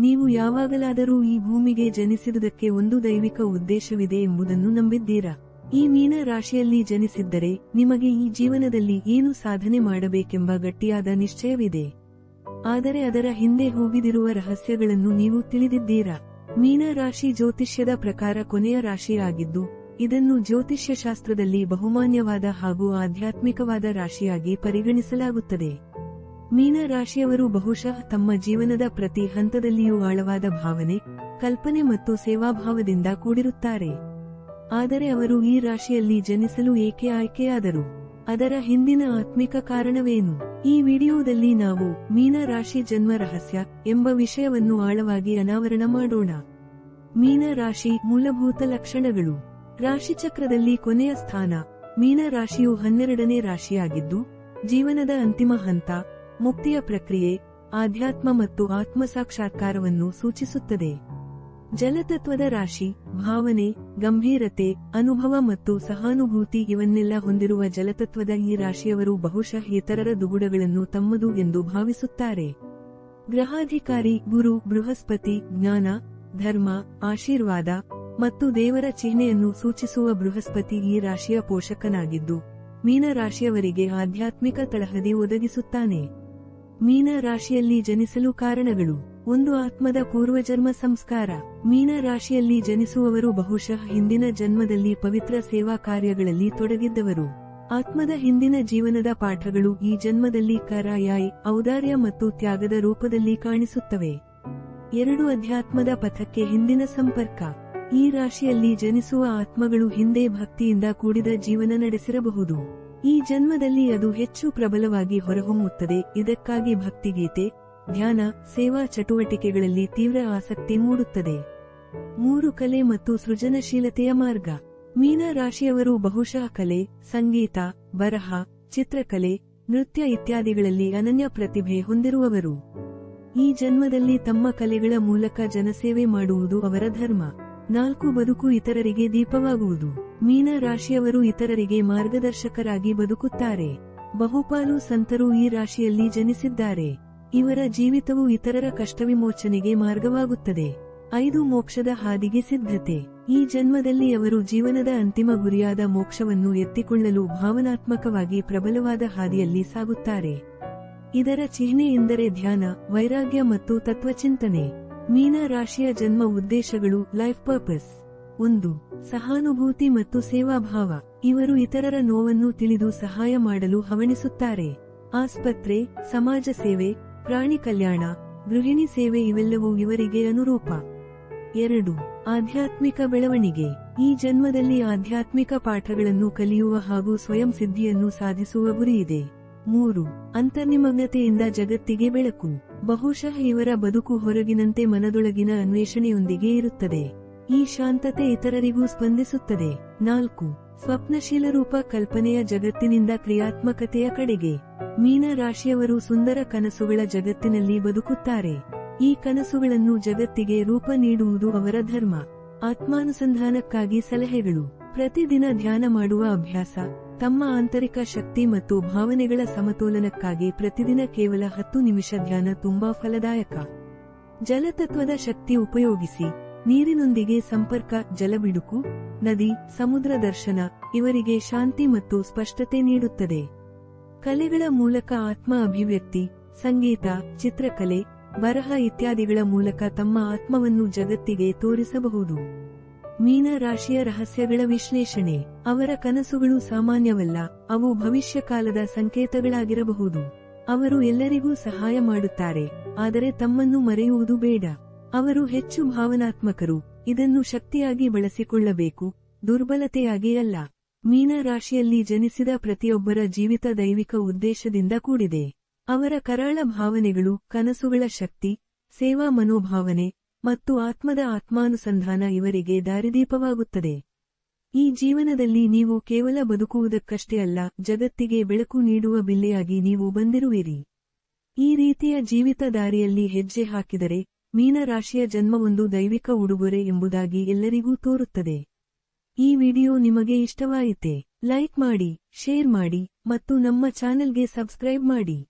ನೀವು ಯಾವಾಗಲಾದರೂ ಈ ಭೂಮಿಗೆ ಜನಿಸಿದುದಕ್ಕೆ ಒಂದು ದೈವಿಕ ಉದ್ದೇಶವಿದೆ ಎಂಬುದನ್ನು ನಂಬಿದ್ದೀರಾ? ಈ ಮೀನ ರಾಶಿಯಲ್ಲಿ ಜನಿಸಿದ್ದರೆ ನಿಮಗೆ ಈ ಜೀವನದಲ್ಲಿ ಏನು ಸಾಧನೆ ಮಾಡಬೇಕೆಂಬ ಗಟ್ಟಿಯಾದ ನಿಶ್ಚಯವಿದೆ. ಆದರೆ ಅದರ ಹಿಂದೆ ಹೋಗಿದಿರುವ ರಹಸ್ಯಗಳನ್ನು ನೀವು ತಿಳಿದಿದ್ದೀರಾ? ಮೀನ ರಾಶಿ ಜ್ಯೋತಿಷ್ಯದ ಪ್ರಕಾರ ಕೊನೆಯ ರಾಶಿಯಾಗಿದ್ದು, ಇದನ್ನು ಜ್ಯೋತಿಷ್ಯ ಶಾಸ್ತ್ರದಲ್ಲಿ ಬಹುಮಾನ್ಯವಾದ ಹಾಗೂ ಆಧ್ಯಾತ್ಮಿಕವಾದ ರಾಶಿಯಾಗಿ ಪರಿಗಣಿಸಲಾಗುತ್ತದೆ. ಮೀನ ರಾಶಿಯವರು ಬಹುಶಃ ತಮ್ಮ ಜೀವನದ ಪ್ರತಿ ಹಂತದಲ್ಲಿಯೂ ಆಳವಾದ ಭಾವನೆ, ಕಲ್ಪನೆ ಮತ್ತು ಸೇವಾಭಾವದಿಂದ ಕೂಡಿರುತ್ತಾರೆ. ಆದರೆ ಅವರು ಈ ರಾಶಿಯಲ್ಲಿ ಜನಿಸಲು ಏಕೆ ಆಯ್ಕೆಯಾದರು? ಅದರ ಹಿಂದಿನ ಆತ್ಮಿಕ ಕಾರಣವೇನು? ಈ ವಿಡಿಯೋದಲ್ಲಿ ನಾವು ಮೀನ ರಾಶಿ ಜನ್ಮ ರಹಸ್ಯ ಎಂಬ ವಿಷಯವನ್ನು ಆಳವಾಗಿ ಅನಾವರಣ ಮಾಡೋಣ. ಮೀನ ರಾಶಿ ಮೂಲಭೂತ ಲಕ್ಷಣಗಳು. ರಾಶಿಚಕ್ರದಲ್ಲಿ ಕೊನೆಯ ಸ್ಥಾನ. ಮೀನ ರಾಶಿಯು ಹನ್ನೆರಡನೇ ರಾಶಿಯಾಗಿದ್ದು, ಜೀವನದ ಅಂತಿಮ ಹಂತ ಮುಕ್ತಿಯ ಪ್ರಕ್ರಿಯೆ, ಆಧ್ಯಾತ್ಮ ಮತ್ತು ಆತ್ಮಸಾಕ್ಷಾತ್ಕಾರವನ್ನು ಸೂಚಿಸುತ್ತದೆ. ಜಲತತ್ವದ ರಾಶಿ, ಭಾವನೆ, ಗಂಭೀರತೆ, ಅನುಭವ ಮತ್ತು ಸಹಾನುಭೂತಿ ಇವನ್ನೆಲ್ಲ ಹೊಂದಿರುವ ಜಲತತ್ವದ ಈ ರಾಶಿಯವರು ಬಹುಶಃ ಇತರರ ದುಗುಡಗಳನ್ನು ತಮ್ಮದು ಎಂದು ಭಾವಿಸುತ್ತಾರೆ. ಗ್ರಹಾಧಿಕಾರಿ, ಗುರು, ಬೃಹಸ್ಪತಿ, ಜ್ಞಾನ, ಧರ್ಮ, ಆಶೀರ್ವಾದ ಮತ್ತು ದೇವರ ಚಿಹ್ನೆಯನ್ನು ಸೂಚಿಸುವ ಬೃಹಸ್ಪತಿ ಈ ರಾಶಿಯ ಪೋಷಕನಾಗಿದ್ದು ಮೀನ ರಾಶಿಯವರಿಗೆ ಆಧ್ಯಾತ್ಮಿಕ ತಳಹದಿ ಒದಗಿಸುತ್ತಾನೆ. ಮೀನ ರಾಶಿಯಲ್ಲಿ ಜನಿಸಲು ಕಾರಣಗಳು. ಒಂದು ಆತ್ಮದ ಪೂರ್ವಜನ್ಮ ಸಂಸ್ಕಾರ. ಮೀನ ರಾಶಿಯಲ್ಲಿ ಜನಿಸುವವರು ಬಹುಶಃ ಹಿಂದಿನ ಜನ್ಮದಲ್ಲಿ ಪವಿತ್ರ ಸೇವಾ ಕಾರ್ಯಗಳಲ್ಲಿ ತೊಡಗಿದ್ದವರು. ಆತ್ಮದ ಹಿಂದಿನ ಜೀವನದ ಪಾಠಗಳು ಈ ಜನ್ಮದಲ್ಲಿ ಕರಾಯಾಯ್, ಔದಾರ್ಯ ಮತ್ತು ತ್ಯಾಗದ ರೂಪದಲ್ಲಿ ಕಾಣಿಸುತ್ತವೆ. ಎರಡು ಅಧ್ಯಾತ್ಮದ ಪಥಕ್ಕೆ ಹಿಂದಿನ ಸಂಪರ್ಕ. ಈ ರಾಶಿಯಲ್ಲಿ ಜನಿಸುವ ಆತ್ಮಗಳು ಹಿಂದೆ ಭಕ್ತಿಯಿಂದ ಕೂಡಿದ ಜೀವನ ನಡೆಸಿರಬಹುದು. ಈ ಜನ್ಮದಲ್ಲಿ ಅದು ಹೆಚ್ಚು ಪ್ರಬಲವಾಗಿ ಹೊರಹೊಮ್ಮುತ್ತದೆ. ಇದಕ್ಕಾಗಿ ಭಕ್ತಿಗೀತೆ, ಧ್ಯಾನ, ಸೇವಾ ಚಟುವಟಿಕೆಗಳಲ್ಲಿ ತೀವ್ರ ಆಸಕ್ತಿ ಮೂಡುತ್ತದೆ. ಮೂರು ಕಲೆ ಮತ್ತು ಸೃಜನಶೀಲತೆಯ ಮಾರ್ಗ. ಮೀನ ರಾಶಿಯವರು ಬಹುಶಃ ಕಲೆ, ಸಂಗೀತ, ಬರಹ, ಚಿತ್ರಕಲೆ, ನೃತ್ಯ ಇತ್ಯಾದಿಗಳಲ್ಲಿ ಅನನ್ಯ ಪ್ರತಿಭೆ ಹೊಂದಿರುವವರು. ಈ ಜನ್ಮದಲ್ಲಿ ತಮ್ಮ ಕಲೆಗಳ ಮೂಲಕ ಜನಸೇವೆ ಮಾಡುವುದು ಅವರ ಧರ್ಮ. ನಾಲ್ಕು ಬದುಕು ಇತರರಿಗೆ ದೀಪವಾಗುವುದು. ಮೀನ ರಾಶಿಯವರು ಇತರರಿಗೆ ಮಾರ್ಗದರ್ಶಕರಾಗಿ ಬದುಕುತ್ತಾರೆ. ಬಹುಪಾಲು ಸಂತರು ಈ ರಾಶಿಯಲ್ಲಿ ಜನಿಸಿದ್ದಾರೆ. ಇವರ ಜೀವಿತವು ಇತರರ ಕಷ್ಟವಿಮೋಚನೆಗೆ ಮಾರ್ಗವಾಗುತ್ತದೆ. ಐದು ಮೋಕ್ಷದ ಹಾದಿಗೆ ಸಿದ್ಧತೆ. ಈ ಜನ್ಮದಲ್ಲಿ ಅವರು ಜೀವನದ ಅಂತಿಮ ಗುರಿಯಾದ ಮೋಕ್ಷವನ್ನು ಎತ್ತಿಕೊಳ್ಳಲು ಭಾವನಾತ್ಮಕವಾಗಿ ಪ್ರಬಲವಾದ ಹಾದಿಯಲ್ಲಿ ಸಾಗುತ್ತಾರೆ. ಇದರ ಚಿಹ್ನೆ ಎಂದರೆ ಧ್ಯಾನ, ವೈರಾಗ್ಯ ಮತ್ತು ತತ್ವಚಿಂತನೆ. ಮೀನ ರಾಶಿಯ ಜನ್ಮ ಉದ್ದೇಶಗಳು ಲೈಫ್ ಪರ್ಪಸ್ ಒಂದು, ಸಹಾನುಭೂತಿ ಮತ್ತು ಸೇವಾಭಾವ. ಇವರು ಇತರರ ನೋವನ್ನು ತಿಳಿದು ಸಹಾಯ ಮಾಡಲು ಹವಣಿಸುತ್ತಾರೆ. ಆಸ್ಪತ್ರೆ, ಸಮಾಜ ಸೇವೆ, ಪ್ರಾಣಿ ಕಲ್ಯಾಣ, ಗೃಹಿಣಿ ಸೇವೆ ಇವೆಲ್ಲವೂ ಇವರಿಗೆ ಅನುರೂಪ. ಎರಡು, ಆಧ್ಯಾತ್ಮಿಕ ಬೆಳವಣಿಗೆ. ಈ ಜನ್ಮದಲ್ಲಿ ಆಧ್ಯಾತ್ಮಿಕ ಪಾಠಗಳನ್ನು ಕಲಿಯುವ ಹಾಗೂ ಸ್ವಯಂ ಸಿದ್ಧಿಯನ್ನು ಸಾಧಿಸುವ ಗುರಿಯಿದೆ ಮೂರು, ಅಂತರ್ನಿಮಗ್ನತೆಯಿಂದ ಜಗತ್ತಿಗೆ ಬೆಳಕು. ಬಹುಶಃ ಇವರ ಬದುಕು ಹೊರಗಿನಂತೆ ಮನದೊಳಗಿನ ಅನ್ವೇಷಣೆಯೊಂದಿಗೆ ಇರುತ್ತದೆ. ಈ ಶಾಂತತೆ ಇತರರಿಗೂ ಸ್ಪಂದಿಸುತ್ತದೆ. ನಾಲ್ಕು, ಸ್ವಪ್ನಶೀಲ ರೂಪ ಕಲ್ಪನೆಯ ಜಗತ್ತಿನಿಂದ ಕ್ರಿಯಾತ್ಮಕತೆಯ ಕಡೆಗೆ. ಮೀನ ರಾಶಿಯವರು ಸುಂದರ ಕನಸುಗಳ ಜಗತ್ತಿನಲ್ಲಿ ಬದುಕುತ್ತಾರೆ. ಈ ಕನಸುಗಳನ್ನು ಜಗತ್ತಿಗೆ ರೂಪ ನೀಡುವುದು ಅವರ ಧರ್ಮ. ಆತ್ಮಾನುಸಂಧಾನಕ್ಕಾಗಿ ಸಲಹೆಗಳು. ಪ್ರತಿದಿನ ಧ್ಯಾನ ಮಾಡುವ ಅಭ್ಯಾಸ. ತಮ್ಮ ಆಂತರಿಕ ಶಕ್ತಿ ಮತ್ತು ಭಾವನೆಗಳ ಸಮತೋಲನಕ್ಕಾಗಿ ಪ್ರತಿದಿನ ಕೇವಲ ಹತ್ತು ನಿಮಿಷ ಧ್ಯಾನ ತುಂಬಾ ಫಲದಾಯಕ. ಜಲತತ್ವದ ಶಕ್ತಿ ಉಪಯೋಗಿಸಿ, ನೀರಿನೊಂದಿಗೆ ಸಂಪರ್ಕ ಜಲಬಿಡುಕು ನದಿ, ಸಮುದ್ರ ದರ್ಶನ, ಇವರಿಗೆ ಶಾಂತಿ ಮತ್ತು ಸ್ಪಷ್ಟತೆ ನೀಡುತ್ತದೆ. ಕಲೆಗಳ ಮೂಲಕ ಆತ್ಮ ಅಭಿವ್ಯಕ್ತಿ, ಸಂಗೀತ, ಚಿತ್ರಕಲೆ, ಬರಹ ಇತ್ಯಾದಿಗಳ ಮೂಲಕ ತಮ್ಮ ಆತ್ಮವನ್ನು ಜಗತ್ತಿಗೆ ತೋರಿಸಬಹುದು. ಮೀನ ರಾಶಿಯ ರಹಸ್ಯಗಳ ವಿಶ್ಲೇಷಣೆ. ಅವರ ಕನಸುಗಳು ಸಾಮಾನ್ಯವಲ್ಲ, ಅವು ಭವಿಷ್ಯಕಾಲದ ಸಂಕೇತಗಳಾಗಿರಬಹುದು. ಅವರು ಎಲ್ಲರಿಗೂ ಸಹಾಯ ಮಾಡುತ್ತಾರೆ, ಆದರೆ ತಮ್ಮನ್ನು ಮರೆಯುವುದು ಬೇಡ. ಅವರು ಹೆಚ್ಚು ಭಾವನಾತ್ಮಕರು, ಇದನ್ನು ಶಕ್ತಿಯಾಗಿ ಬಳಸಿಕೊಳ್ಳಬೇಕು, ದುರ್ಬಲತೆಯಾಗಿ ಅಲ್ಲ. ಮೀನ ರಾಶಿಯಲ್ಲಿ ಜನಿಸಿದ ಪ್ರತಿಯೊಬ್ಬರ ಜೀವಿತ ದೈವಿಕ ಉದ್ದೇಶದಿಂದ ಕೂಡಿದೆ. ಅವರ ಕರಾಳ ಭಾವನೆಗಳು, ಕನಸುಗಳ ಶಕ್ತಿ, ಸೇವಾ ಮನೋಭಾವನೆ ಮತ್ತು ಆತ್ಮದ ಆತ್ಮಾನುಸಂಧಾನ ಇವರಿಗೆ ದಾರಿದೀಪವಾಗುತ್ತದೆ. ಈ ಜೀವನದಲ್ಲಿ ನೀವು ಕೇವಲ ಬದುಕುವುದಕ್ಕಷ್ಟೇ ಅಲ್ಲ, ಜಗತ್ತಿಗೆ ಬೆಳಕು ನೀಡುವ ಬಿಲ್ಲೆಯಾಗಿ ನೀವು ಬಂದಿರುವಿರಿ. ಈ ರೀತಿಯ ಜೀವಿತ ದಾರಿಯಲ್ಲಿ ಹೆಜ್ಜೆ ಹಾಕಿದರೆ, ಮೀನರಾಶಿಯ ಜನ್ಮವೊಂದು ದೈವಿಕ ಉಡುಗೊರೆ ಎಂಬುದಾಗಿ ಎಲ್ಲರಿಗೂ ತೋರುತ್ತದೆ. ಈ ವಿಡಿಯೋ ನಿಮಗೆ ಇಷ್ಟವಾಯಿತೆ, ಲೈಕ್ ಮಾಡಿ, ಶೇರ್ ಮಾಡಿ, ಮತ್ತು ನಮ್ಮ ಚಾನೆಲ್ಗೆ ಸಬ್ಸ್ಕ್ರೈಬ್ ಮಾಡಿ.